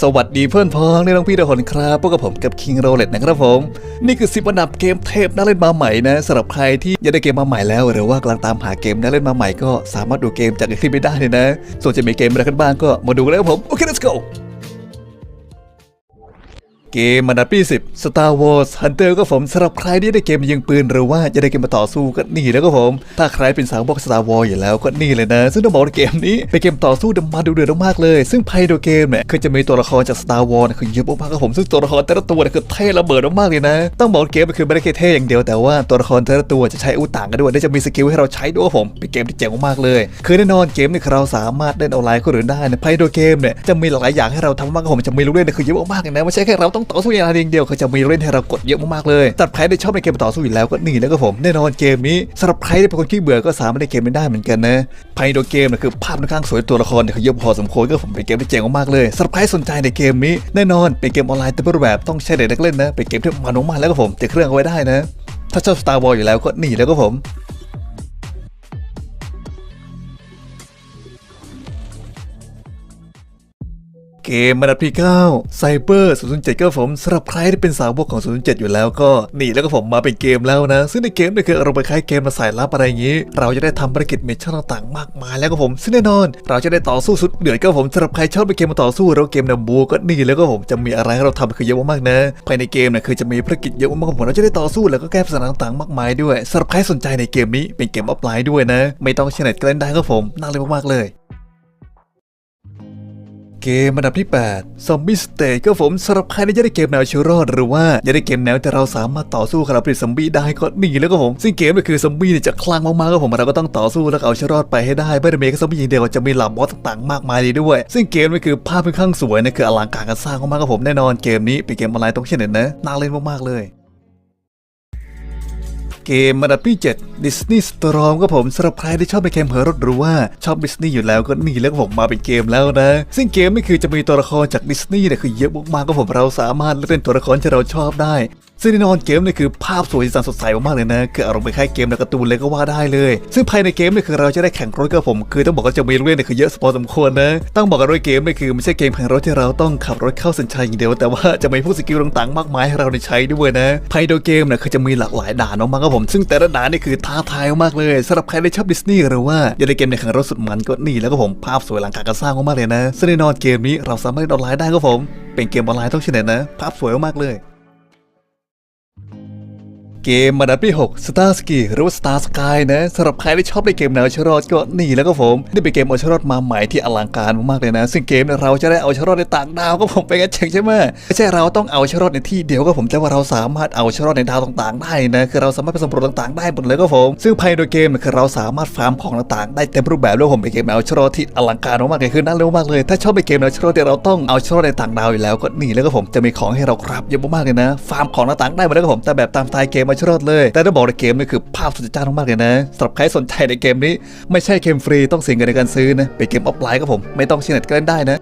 สวัสดีเพื่อนพ้องในน้องพี่ทุกคนครับพวกกับผมกับ King r o l e t นะครับผม นี่คือ 10 อันดับเกมเทพน่าเล่นมาใหม่นะสำหรับใครที่ยังได้เกมมาใหม่แล้ว หรือว่ากำลังตามหาเกมน่าเล่นมาใหม่ก็สามารถดูเกมจากคลิปนี้ได้เลยนะ ส่วนจะมีเกมอะไรกันบ้างก็มาดูกันเลยครับผม โอเค let's go เกมอันดับที่10 Star Wars Hunter ก็ผมสำหรับใครที่ได้เกมยิงปืนหรือว่าจะได้เกมมาต่อสู้ก็นี่แล้วก็ผม ถ้าใครเป็นสาวบอก Star Wars อยู่แล้วก็นี่เลยนะ ซึ่งต้องบอกว่าเกมนี้เป็นเกมต่อสู้ดมาดูเดือดมากเลย ซึ่งภายในเกมเนี่ยคือจะมีตัวละครจาก Star Wars เนี่คือเยอะมากๆครับผมซึ่งตัวละครแต่ละตัวเนี่ยคือเท่ระเบิดมากๆเลยนะ ต้องบอกว่าเกมมันคือไม่ได้แค่เท่อย่างเดียวแต่ว่าตัวละครแต่ละตัวจะใช้อาวุธต่างกันด้วยและจะมีสกิลให้เราใช้ด้วยผมเป็นเกมที่เจ๋งมากๆเลยคือแน่นอนเกมเนี่ยเราสามารถเล่นออนไลน์คนอื่นได้นะภายในเกมเนี่ยจะมีหลายอย่างให้เราทำมากครับผมจะมีลูกเล่นเนี่ยคือเยอะมากเลยนะไม่ใช่แค่เราต้องต่อสู้อย่างเดียวเดียวคือจะมีเล่นให้เรากดเยอะมากๆเลยตัดใครได้ชอบในเกมต่อสู้อยู่แล้วก็หนี่แล้วก็ผมแน่นอนเกมนี้สำหรับใครที่เป็นคนขี้เบื่อก็สามารถเล่นเกมนี้ได้เหมือนกันนะภายในเกมนี่คือภาพค่อนข้างสวยตัวละครเนี่ยคือเยอะพอสมควรก็ผมเป็นเกมที่เจ๋งมากๆเลยสำหรับใครสนใจในเกมนี้แน่นอนเป็นเกมออนไลน์แต่รูปแบบต้องใช้เด็กนักเล่นนะเป็นเกมที่มันมากแล้วก็ผมจะเครื่องเอาไว้ได้นะถ้าชอบ Star Wars อยู่แล้วก็นี่แล้วก็ผม มอันดับที่9 Cyber 007ก็ผมสำหรับใครที่เป็นสาวกของ 007 อยู่แล้วก็นี่แล้วก็ผมมาเป็นเกมแล้วนะ ซึ่งในเกมเนี่ยคือเราไปคล้ายเกมมาสายลับอะไรอย่างนี้ เราจะได้ทำภารกิจมิชชั่นต่างๆ มากมายแล้วก็ผมซึ่งแน่นอน เราจะได้ต่อสู้สุดเดือดก็ผมสำหรับใครชอบไปเกมมาต่อสู้แล้วเกมแนวบูก็นี่แล้วก็ผมจะมีอะไรให้เราทำคือเยอะมากๆนะภายในเกมเนี่ยคือจะมีภารกิจเยอะมากๆผมเราจะได้ต่อสู้แล้วก็แก้ปัญหาต่างๆมากมายด้วยสำหรับใครสนใจในเกมนี้เป็นเกมออฟไลน์ด้วยนะ ไม่ต้องใช้เน็ตก็เล่นได้ก็ผมน่าเล่นมากๆเลย เกมอันดับที่8 Zombie State ก็ผมสำหรับใครที่จะได้เกมแนวชีวิตรอดหรือว่าจะได้เกมแนวแต่เราสามารถต่อสู้กับเราเป็นซอมบี้ได้ก็นี่แล้วก็ผม ซึ่งเกมก็คือซอมบี้เนี่ยจะคลั่งมากๆก็ผมเราก็ต้องต่อสู้แล้วเอาชีวิตรอดไปให้ได้ไม่ได้มีแค่ซอมบี้อย่างเดียวจะมีเหล่าบอสต่างๆมากมายเลยด้วย ซึ่งเกมนี่คือภาพค่อนข้างสวยนะคืออลังการการสร้างมากๆก็ผมแน่นอนเกมนี้เป็นเกมออนไลน์ต้องเช่นเน็ตนะน่าเล่นมากๆเลย เกมอันดับที่ 7 Disney Storm ก็ผมสำหรับใครที่ชอบในเกมเผยรถหรือว่าชอบดิสนีย์อยู่แล้วก็นี่แล้วก็ผมมาเป็นเกมแล้วนะ ซึ่งเกมนี่คือจะมีตัวละครจากดิสนีย์เนี่ยคือเยอะมากๆก็ผมเราสามารถเล่นตัวละครที่เราชอบได้ ซึ่งแน่นอนเกมนี่คือภาพสวยสันสดใสมากๆเลยนะคืออารมณ์ไปคล้ายเกมในการ์ตูนเลยก็ว่าได้เลย ซึ่งภายในเกมนี่คือเราจะได้แข่งรถก็ผม คือต้องบอกว่าจะมีลูกเล่นเนี่ยคือเยอะพอสมควรนะต้องบอกกันด้วยเกมนี่คือไม่ใช่เกมแข่งรถที่เราต้องขับรถเข้าเส้นชัยอย่างเดียว แต่ว่าจะมีพวกสกิลต่างๆมากมายให้เราได้ใช้ด้วยนะภายในเกมเนี่ยคือจะมีหลากหลายด่านมากๆครับผมซึ่งแต่ละด่านนี่คือท้าทายมากเลยสำหรับใครที่ชอบดิสนีย์หรือว่าอยากได้เกมในแข่งรถสุดมันก็นี่แล้วก็ผมภาพสวยหลังการการสร้างมากๆเลยนะซึ่งแน่นอนเกมนี้เราสามารถเล่นออนไลน์ได้ครับผมเป็นเกมออนไลน์ต้องเช่นนะภาพสวยมากเลย เกมอันดับที่6 Star Ski หรือว่า Star Sky นะสำหรับใครที่ชอบในเกมแนวชรอดก็นี่แล้วก็ผมนี่เป็นเกมเอาชรอดมาใหม่ที่อลังการมากๆเลยนะ ซึ่งเกมเนี่ยเราจะได้เอาชรอดในต่างดาวก็ผมไปกันเจ๋งใช่ไหมไม่ใช่เราต้องเอาชรอดในที่เดียวก็ผมแต่ว่าเราสามารถเอาชรอดในดาวต่างๆ ได้นะคือเราสามารถไปสำรวจต่างๆ ได้หมดเลยก็ผม ซึ่งภายในเกมเนี่ยคือเราสามารถฟาร์มของต่างๆ ได้เต็มรูปแบบด้วยผมเป็นเกมแนวชรอดที่อลังการมากๆเลยคือน่าเล่นมากเลย ถ้าชอบในเกมแนวชรอดที่เราต้องเอาชรอดในต่างดาวอยู่แล้วก็นี่แล้วก็ผมจะมีของให้เราครับเยอะมากๆเลยนะ ฟาร์มของต่างๆได้หมดเลยก็ผมแต่แบบตามสไตล์เกมเอาชรอดเลย แต่ต้องบอกในเกมนี่คือภาพสุดจ้ามากๆเลยนะสำหรับใครสนใจในเกมนี้ ไม่ใช่เกมฟรีต้องเสียเงินในการซื้อนะเป็นเกมออฟไลน์ครับผมไม่ต้องเชียร์เน็ตก็เล่นได้นะ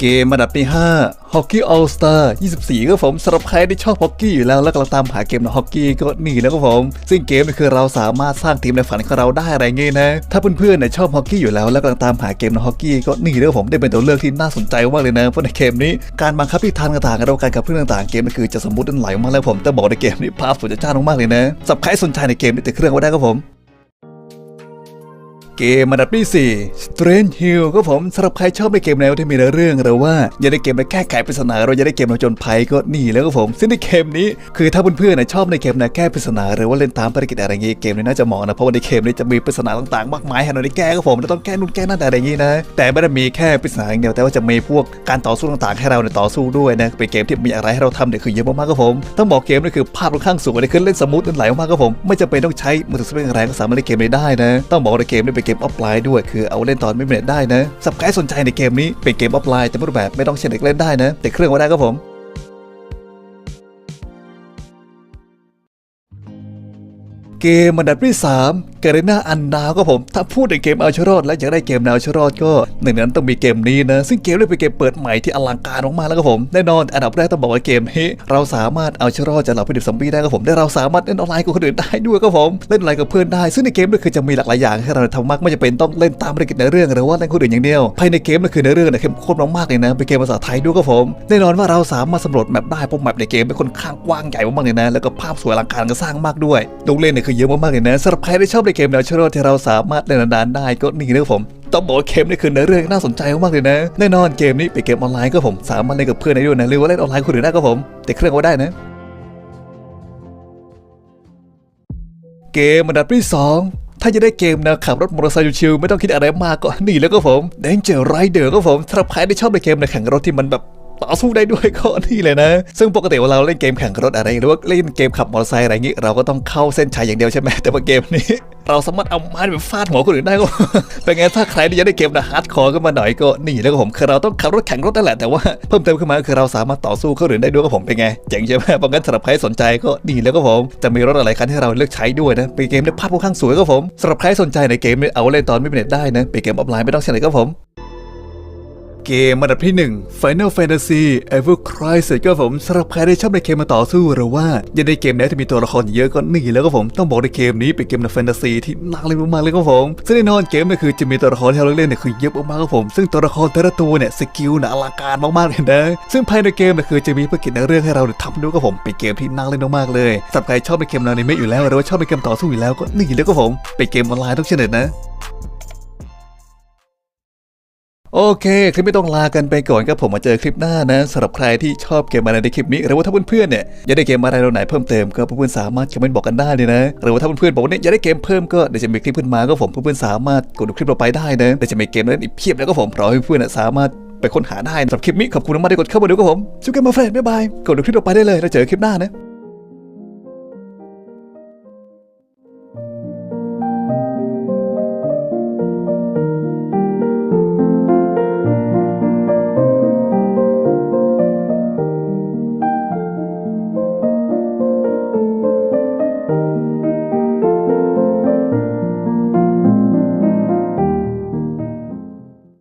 เกมอันดับที่5 Hockey All Star 24ก็ผมสำหรับใครที่ชอบฮอกกี้อยู่แล้วแล้วกำลังตามหาเกมในฮอกกี้ก็นี่แล้วก็ผม ซึ่งเกมนี่คือเราสามารถสร้างทีมในฝันของเราได้อะไรเงี้ยนะ ถ้าเพื่อนๆเนี่ยชอบฮอกกี้อยู่แล้วแล้วกำลังตามหาเกมในฮอกกี้ก็นี่แล้วผมได้เป็นตัวเลือกที่น่าสนใจมากเลยนะเพราะในเกมนี้การบังคับทิศทางต่างๆระหว่างการกับเพื่อนต่างๆเกมนี่คือจะสมบูรณ์ไหลมากแล้วผมแต่บอกในเกมนี้ภาพสวยจ้ามากๆเลยนะสำหรับใครสนใจในเกมนี้ติดเครื่องไว้ได้ก็ผม เกมอันดับที่ 4 Strange Hill ก็ผมสำหรับใครชอบในเกมแนวที่มีเรื่องหรือว่าอยากได้เกมในแก้ไขปริศนาเราอยากได้เกมแนวจนภัยก็นี่แล้วก็ผม ซึ่งในเกมนี้คือถ้าเพื่อนๆนะชอบในเกมแนวแก้ปริศนาหรือว่าเล่นตามภารกิจอะไรเงี้ยเกมนี้น่าจะเหมาะนะเพราะว่าในเกมนี้จะมีปริศนาต่างๆมากมายให้เราได้แก้ก็ผมเราต้องแก้นู่นแก้นั่นอะไรอย่างงี้นะแต่ไม่ได้มีแค่ปริศนาอย่างเดียวแต่ว่าจะมีพวกการต่อสู้ต่างๆ ให้เราเนี่ยต่อสู้ด้วยนะเป็นเกมที่มีอะไรให้เราทำเนี่ยคือเยอะมากๆก็ผมต้องบอกเกมนี่คือภาพค่อนข้างสวยเลยคือเล่นสมูทเล่นไหลมากๆก็ผมไม่จำเป็นต้องใช้มือถือสเปคแรก็สามารถเล่นเกมนี้ได้นะต้องบอกว่าเกมนี้เป็นเกมออฟไลน์ด้วยคือเอาเล่นตอนไม่มีเน็ตได้นะสับใครสนใจในเกมนี้เป็นเกมออฟไลน์แต่รูปแบบไม่ต้องเชนเด็กเล่นได้นะแต่เครื่องก็ได้ครับผมเกมอันดับที่ 3เกเรน่าอันดาวก็ผม ถ้าพูดถึงเกมเอาชรอดและอยากได้เกมแนวชรอดก็หนึ่งนั้นต้องมีเกมนี้นะ ซึ่งเกมนี้เป็นเกมเปิดใหม่ที่อลังการมากๆแล้วก็ผม แน่นอนอันดับแรกต้องบอกว่าเกมนี้เราสามารถเอาชรอดจากเหล่าพิดิบซอมบี้ได้ก็ผมและเราสามารถเล่นออนไลน์กับคนอื่นได้ด้วยก็ผมเล่นออนไลน์กับเพื่อนได้ ซึ่งในเกมนี่คือจะมีหลากหลายอย่างให้เราทำมากไม่จะเป็นต้องเล่นตามภารกิจในเรื่องหรือว่าเล่นคนอื่นอย่างเดียวภายในเกมนี่คือในเรื่องเนี่ยเข้มข้นมากๆเลยนะเป็นเกมภาษาไทยด้วยก็ผมแน่นอนว่าเราสามารถสำรวจแมปได้เพราะแมปในเกมเป็นค่อนข้างกว้างใหญ่มากๆเลยนะแล้วก็ภาพสวยอลังการก็สร้างมากด้วยลูกเล่นเนี่ยคือเยอะมากๆเลยนะสำหรับใครที่ชอบในเกมแนวชรที่เราสามารถเล่นนานๆได้ก็นี่นะผมต้องบอกว่าเกมนี่คือเนื้อเรื่องน่าสนใจมากๆเลยนะแน่นอนเกมนี้เป็นเกมออนไลน์ก็ผมสามารถเล่นกับเพื่อนได้ด้วยนะหรือว่าเล่นออนไลน์คนอื่นได้ก็ผม แต่เครื่องก็ได้นะเกมอันดับที่สองถ้าจะได้เกมแนวขับรถมอเตอร์ไซค์ชิวๆไม่ต้องคิดอะไรมากก็นี่แล้วก็ผม Danger Rider ก็ผมสำหรับใครที่ชอบในเกมในแข่งรถที่มันแบบต่อสู้ได้ด้วยก็นี่เลยนะ ซึ่งปกติเวลาเราเล่นเกมแข่งรถอะไรหรือว่าเล่นเกมขับมอเตอร์ไซค์อะไรอย่างงี้เราก็ต้องเข้าเส้นชัยอย่างเดียวใช่ไหมแต่ว่าเกมนี้ เราสามารถเอาไม้ไปฟาดหัวคนอื่นได้ก็ เป็นไงถ้าใครที่ยังได้เกมนะฮาร์ดคอร์ขึ้นมาหน่อยก็นี่แล้วก็ผมคือเราต้องขับรถแข่งรถนั่นแหละแต่ว่าเพิ่มเติมขึ้นมาคือเราสามารถต่อสู้คนอื่นได้ด้วยก็ผมเป็นไงเจ๋งใช่ไหมเพราะงั้นสำหรับใครสนใจก็นี่แล้วก็ผมจะมีรถอะไรคันให้เราเลือกใช้ด้วยนะเป็นเกมที่ภาพค่อนข้างสวยก็ผมสำหรับใครสนใจในเกมนี้เอาเล่นตอนไม่เป็นเน็ตได้นะเป็นเกมออฟไลน์ไม่ต้องใช้ไหนก็ผม เกมอันดับที่ 1 Final Fantasy Ever Crisis ก็ผมสำหรับใครที่ชอบในเกมมาต่อสู้หรือว่าอยากได้เกมไหนที่มีตัวละครเยอะก็นี่แล้วก็ผมต้องบอกในเกมนี้เป็นเกมในแฟนตาซีที่น่าเล่นมากๆเลยก็ผมซึ่งแน่นอนเกมนี่คือจะมีตัวละครที่เราเล่นเนี่ยคือเยอะมากๆก็ผมซึ่งตัวละครแต่ละตัวเนี่ยสกิลน่ะอลังการมากๆเลยนะซึ่งภายในเกมเนี่ยคือจะมีภารกิจในเรื่องให้เราเนี่ยทำด้วยก็ผมเป็นเกมที่น่าเล่นมากๆเลยสำหรับใครชอบในเกมแนวอนิเมะอยู่แล้วหรือว่าชอบในเกมต่อสู้อยู่แล้วก็นี่แล้วก็ผมเป็นเกมออนไลน์ทุกชนิดนะ โอเค คลิปไม่ต้องลากันไปก่อนครับผมมาเจอคลิปหน้านะสำหรับใครที่ชอบเกมอะไรในคลิปนี้หรือว่าถ้าเพื่อนๆเนี่ยอยากได้เกมอะไรเราไหนเพิ่มเติมก็เพื่อนๆสามารถคอมเมนต์บอกกันได้เลยนะหรือว่าถ้าเพื่อนๆบอกว่าเนี่ยอยากได้เกมเพิ่มก็เดี๋ยวจะมีคลิปขึ้นมาก็ผมเพื่อนๆสามารถกดดูคลิปเราไปได้นะเดี๋ยวจะมีเกมนั้นอีกเพียบแล้วก็ผมรอให้เพื่อนๆสามารถไปค้นหาได้สำหรับคลิปนี้ขอบคุณมากๆที่กดเข้ามาดูครับผมช่วยกันมาเฟรนบ๊ายบายกดดูคลิปเราไปได้เลยแล้วเจอคลิปหน้านะ